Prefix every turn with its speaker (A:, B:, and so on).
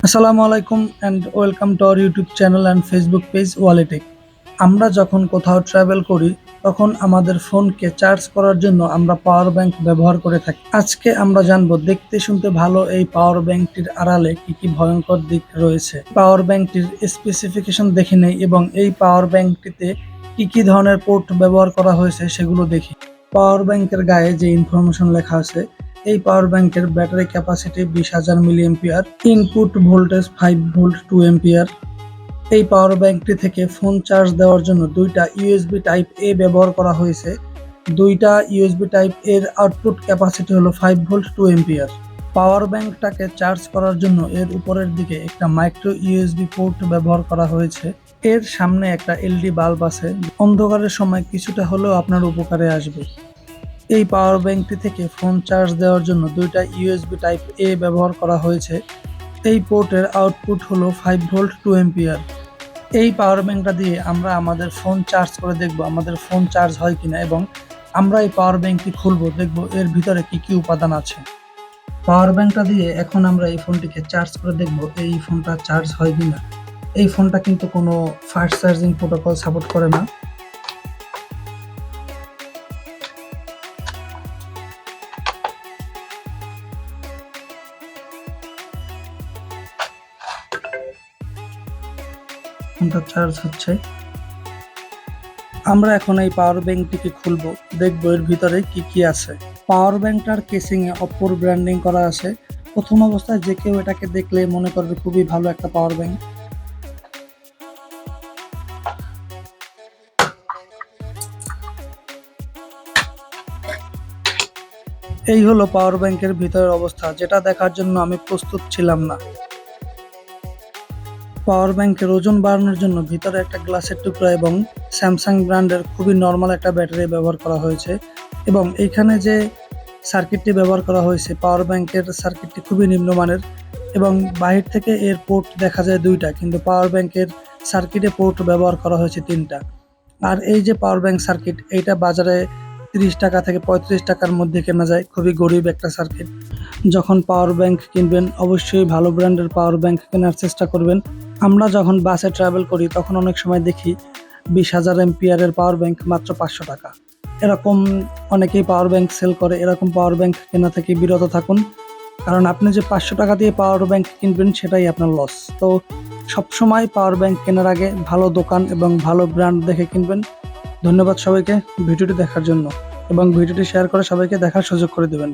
A: আসসালামু আলাইকুম and welcome to our YouTube channel and Facebook page ওয়ালেটেক আমরা যখন কোথাও ট্রাভেল করি, তখন আমাদের ফোনকে চার্জ করার জন্য আমরা পাওয়ার ব্যাংক ব্যবহার করে থাকি। আজকে আমরা জানব দেখতে শুনতে ভালো এই পাওয়ার ব্যাংকটির আড়ালে কি কি ভয়ঙ্কর দিক রয়েছে। পাওয়ার ব্যাংকটির স্পেসিফিকেশন দেখে নেই এবং এই পাওয়ার ব্যাংকটিতে কি কি ধরনের পোর্ট ব্যবহার করা হয়েছে সেগুলো দেখি। পাওয়ার ব্যাংকের গায়ে যে ইনফরমেশন লেখা আছে এই পাওয়ার ব্যাংকের ব্যাটারি ক্যাপাসিটি বিশ হাজার milli ampere input voltage five volt two ampere এই পাওয়ার ব্যাংকটি থেকে ফোন চার্জ দেওয়ার জন্য দুইটা ইউএসবি টাইপ এ ব্যবহার করা হয়েছে। দুইটা ইউএসবি টাইপের আউটপুট ক্যাপাসিটি হলো five volt two ampere power ব্যাংকটাকে charge করার জন্য এর উপরের দিকে একটা মাইক্রো ইউএসবি পোর্ট ব্যবহার করা হয়েছে। এর সামনে একটা এলডি বাল্ব আছে। অন্ধকারের সময় কিছুটা হলেও আপনার উপকারে আসবে। এই পাওয়ার ব্যাংকটি থেকে ফোন চার্জ দেওয়ার জন্য দুইটা ইউএসবি টাইপ এ ব্যবহার করা হয়েছে। এই পোর্টের আউটপুট হলো ফাইভ ভোল্ট টু এম্পিয়ার এই পাওয়ার ব্যাংকটা দিয়ে আমরা আমাদের ফোন চার্জ করে দেখব আমাদের ফোন চার্জ হয় কিনা এবং আমরা এই পাওয়ার ব্যাংকটি খুলবো, দেখব এর ভিতরে কি কি উপাদান আছে। পাওয়ার ব্যাংকটা দিয়ে এখন আমরা এই ফোনটিকে চার্জ করে দেখব এই ফোনটা চার্জ হয় কিনা। এই ফোনটা কিন্তু কোনো ফাস্ট চার্জিং প্রোটোকল সাপোর্ট করে না। ফোনটা চার্জ হচ্ছে। আমরা এখন এই পাওয়ার ব্যাংকটিকে খুলবো, দেখব এর ভিতরে কি কি আছে। পাওয়ার ব্যাংকটার কেসিং এ অপর ব্র্যান্ডিং করা আছে। প্রথম অবস্থায় যে কেউ এটাকে দেখলে মনে করবে খুবই ভালো একটা পাওয়ার ব্যাংক এই হলো পাওয়ার ব্যাংকের ভিতরের অবস্থা, যেটা দেখার জন্য আমি প্রস্তুত ছিলাম না। পাওয়ার ব্যাংকের ওজন বাড়ানোর জন্য ভিতরে একটা গ্লাসের টুকরা এবং স্যামসাং ব্র্যান্ডের খুবই নর্মাল একটা ব্যাটারি ব্যবহার করা হয়েছে। এবং এইখানে যে সার্কিটটি ব্যবহার করা হয়েছে, পাওয়ার ব্যাংকের সার্কিটটি খুবই নিম্নমানের এবং বাহির থেকে এর পোর্ট দেখা যায় দুইটা, কিন্তু পাওয়ার ব্যাংকের সার্কিটে পোর্ট ব্যবহার করা হয়েছে তিনটা। আর এই যে পাওয়ার ব্যাংক সার্কিট এইটা বাজারে তিরিশ টাকা থেকে পঁয়ত্রিশ টাকার মধ্যে কেনা যায়। খুবই গরিব একটা সার্কিট যখন পাওয়ার ব্যাংক কিনবেন, অবশ্যই ভালো ব্র্যান্ডের পাওয়ার ব্যাংক কেনার চেষ্টা করবেন। আমরা যখন বাসে ট্রাভেল করি, তখন অনেক সময় দেখি বিশ হাজার এমপিয়ারের পাওয়ার ব্যাংক মাত্র পাঁচশো টাকা। এরকম অনেকেই পাওয়ার ব্যাংক সেল করে, এরকম পাওয়ার ব্যাংক কেনা থেকে বিরত থাকুন। কারণ আপনি যে পাঁচশো টাকা দিয়ে পাওয়ার ব্যাংক কিনবেন, সেটাই আপনার লস তো সবসময় পাওয়ার ব্যাংক কেনার আগে ভালো দোকান এবং ভালো ব্র্যান্ড দেখে কিনবেন। ধন্যবাদ সবাইকে ভিডিওটি দেখার জন্য এবং ভিডিওটি শেয়ার করে সবাইকে দেখার সুযোগ করে দেবেন।